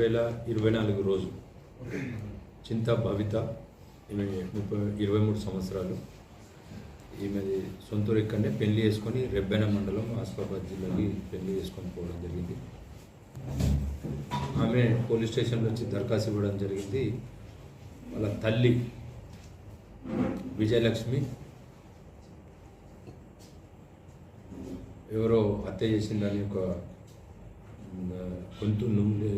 వేల ఇరవై నాలుగు రోజు చింత భవిత ఈమె ముప్పై ఇరవై మూడు సంవత్సరాలు. ఈమెది సొంతూరు ఇక్కడనే పెళ్ళి చేసుకొని రెబ్బెన మండలం ఆసిఫాబాద్ జిల్లాకి పెళ్ళి చేసుకొని పోవడం జరిగింది. ఆమె పోలీస్ స్టేషన్లో వచ్చి దరఖాస్తు ఇవ్వడం జరిగింది. వాళ్ళ తల్లి విజయలక్ష్మి ఎవరో హత్య చేసిందని ఒక గొంతు నుండి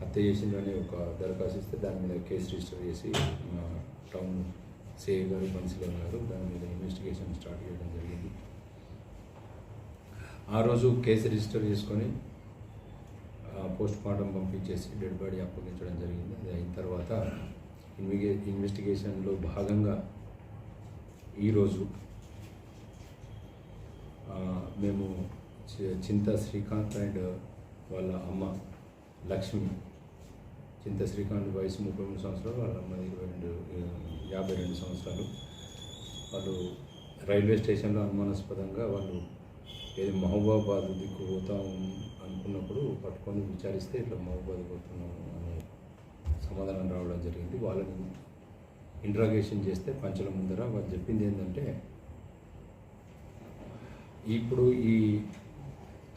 హత్య చేసిందని ఒక దరఖాస్తు ఇస్తే దాని మీద కేసు రిజిస్టర్ చేసి మా టౌన్ సేవ్ గారు బన్సిలర్ గారు దాని మీద ఇన్వెస్టిగేషన్ స్టార్ట్ చేయడం జరిగింది. ఆ రోజు కేసు రిజిస్టర్ చేసుకొని పోస్ట్ మార్టం పంపించేసి డెడ్ బాడీ అప్పగించడం జరిగింది. అది అయిన తర్వాత ఇన్విగే ఇన్వెస్టిగేషన్లో భాగంగా ఈరోజు మేము చింత శ్రీకాంత్ అండ్ వాళ్ళ అమ్మ లక్ష్మి. చింత శ్రీకాంత్ వయసు ముప్పై మూడు సంవత్సరాలు వాళ్ళ అమ్మ ఇరవై రెండు యాభై రెండు సంవత్సరాలు. వాళ్ళు రైల్వే స్టేషన్లో అనుమానాస్పదంగా వాళ్ళు ఏది మహబూబాబాద్ దిక్కు పోతాం అనుకున్నప్పుడు పట్టుకొని విచారిస్తే ఇట్లా మహబూబాద్ పోతున్నాము అనే సమాధానం రావడం జరిగింది. వాళ్ళని ఇంట్రాగేషన్ చేస్తే పంచల ముందర వాళ్ళు చెప్పింది ఏంటంటే ఇప్పుడు ఈ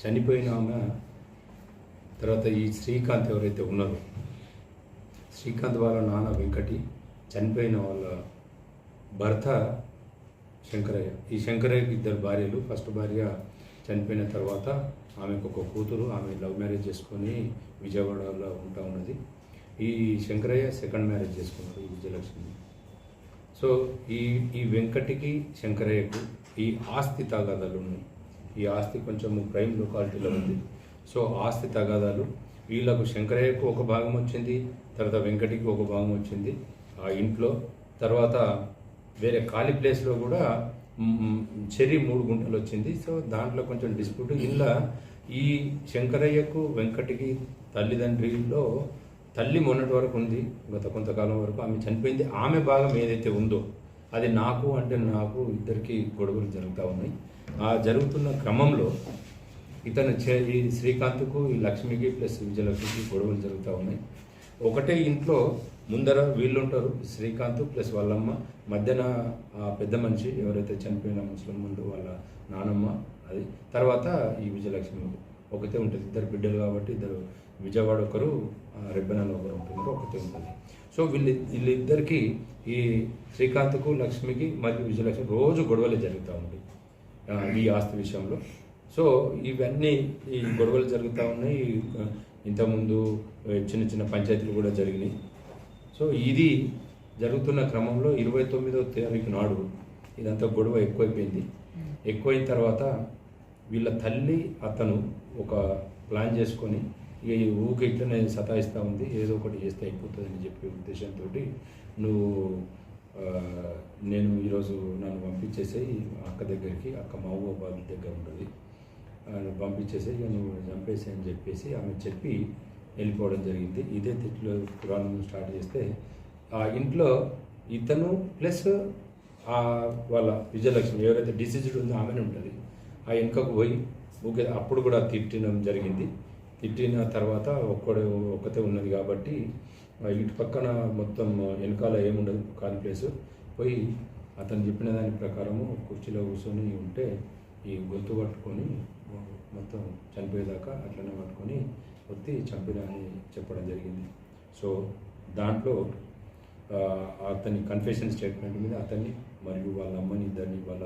చనిపోయిన ఆమె తర్వాత ఈ శ్రీకాంత్ ఎవరైతే ఉన్నారో శ్రీకాంత్ వాళ్ళ నాన్న వెంకటి చనిపోయిన వాళ్ళ భర్త శంకరయ్య. ఈ శంకరయ్యకి ఇద్దరు భార్యలు. ఫస్ట్ భార్య చనిపోయిన తర్వాత ఆమెకు ఒక కూతురు ఆమె లవ్ మ్యారేజ్ చేసుకొని విజయవాడలో ఉంటా ఉన్నది. ఈ శంకరయ్య సెకండ్ మ్యారేజ్ చేసుకున్నారు ఈ విజయలక్ష్మి సో ఈ ఈ వెంకటికి శంకరయ్యకు ఈ ఆస్తి తగాదాలు ఉన్నాయి. ఈ ఆస్తి కొంచెం ప్రైమ్ లొకాలిటీలో ఉంది. సో ఆస్తి తగాదాలు వీళ్ళకు శంకరయ్యకు ఒక భాగం వచ్చింది తర్వాత వెంకటికి ఒక భాగం వచ్చింది ఆ ఇంట్లో. తర్వాత వేరే ఖాళీ ప్లేస్లో కూడా మ్, చెరి మూడు గుంటలు వచ్చింది. సో దాంట్లో కొంచెం డిస్ప్యూట్. ఇలా ఈ శంకరయ్యకు వెంకటికి తల్లిదండ్రిలో తల్లి మొన్నటి వరకు ఉంది గత కొంతకాలం వరకు ఆమె చనిపోయింది. ఆమె భాగం ఏదైతే ఉందో అది నాకు అంటే నాకు ఇద్దరికి గొడవలు జరుగుతూ ఉన్నాయి. ఆ జరుగుతున్న క్రమంలో ఇతను చే- ఈ శ్రీకాంత్కు ఈ లక్ష్మికి ప్లస్ విజయలక్ష్మికి గొడవలు జరుగుతూ ఉన్నాయి. ఒకటే ఇంట్లో ముందర వీళ్ళు ఉంటారు శ్రీకాంత్ ప్లస్ వాళ్ళమ్మ. మధ్యన ఆ పెద్ద మనిషి ఎవరైతే చనిపోయిన ముస్లిం వాళ్ళ నానమ్మ అది. తర్వాత ఈ విజయలక్ష్మి. ఒకతే ఉంటుంది. ఇద్దరు బిడ్డలు కాబట్టి ఇద్దరు విజయవాడ ఒకరు రెబ్బెనలో ఒకరు ఉంటున్నారు. ఒకతే ఉంటుంది. సో వీళ్ళు వీళ్ళిద్దరికి ఈ శ్రీకాంత్కు లక్ష్మికి మరియు విజయలక్ష్మి రోజు గొడవలు జరుగుతూ ఉంటాయి. ఈ ఆస్తి విషయంలో. సో ఇవన్నీ ఈ గొడవలు జరుగుతూ ఉన్నాయి. ఇంతకుముందు చిన్న చిన్న పంచాయతీలు కూడా జరిగినాయి. సో ఇది జరుగుతున్న క్రమంలో ఇరవై తొమ్మిదో తారీఖు నాడు ఇదంతా గొడవ ఎక్కువైపోయింది. ఎక్కువైన తర్వాత వీళ్ళ తల్లి అతను ఒక ప్లాన్ చేసుకొని ఇక ఈ ఊరికి ఇట్లనే సతాయిస్తూ ఉంది ఏదో ఒకటి చేస్తే అయిపోతుందని చెప్పే ఉద్దేశంతో నువ్వు నేను ఈరోజు నన్ను పంపించేసేయి అక్క దగ్గరికి అక్క మహబూబాబాద్ దగ్గర ఉంటుంది. ఆ, పంపించేసి ఇక నువ్వు చంపేసి అని చెప్పేసి ఆమె చెప్పి వెళ్ళిపోవడం జరిగింది. ఇదే తిట్లో పురాణం స్టార్ట్ చేస్తే ఆ ఇంట్లో ఇతను ప్లస్ ఆ వాళ్ళ విజయలక్ష్మి ఎవరైతే డిసీజ్డ్ ఉందో ఆమెనే ఉంటుంది. ఆ వెనుకకు పోయి ఊకే అప్పుడు కూడా తిట్టడం జరిగింది. తిట్టిన తర్వాత ఒక్కడే ఒక్కతే ఉన్నది కాబట్టి ఇటు పక్కన మొత్తం వెనకాల ఏముండదు ఖాళీ ప్లేస్. పోయి అతను చెప్పిన దాని ప్రకారము కుర్చీలో కూర్చొని ఉంటే ఈ గొంతు పట్టుకొని మొత్తం చనిపోయేదాకా అట్లనే పట్టుకొని ఒత్తి చంపిన అని చెప్పడం జరిగింది. సో దాంట్లో అతని కన్ఫెషన్ స్టేట్మెంట్ మీద అతన్ని మరియు వాళ్ళ అమ్మని ఇద్దరిని వాళ్ళ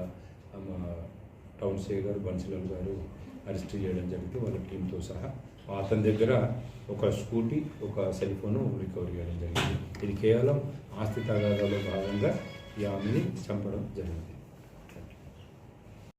టౌన్ సే గారు బన్సిలాల్ గారు అరెస్ట్ చేయడం జరిగింది వాళ్ళ టీంతో సహా అతని దగ్గర ఒక స్కూటీ ఒక సెల్ ఫోను రికవరీ చేయడం జరిగింది. ఇది కేవలం ఆస్తి తగాదాలో భాగంగా ఈ ఆమెని చంపడం జరిగింది.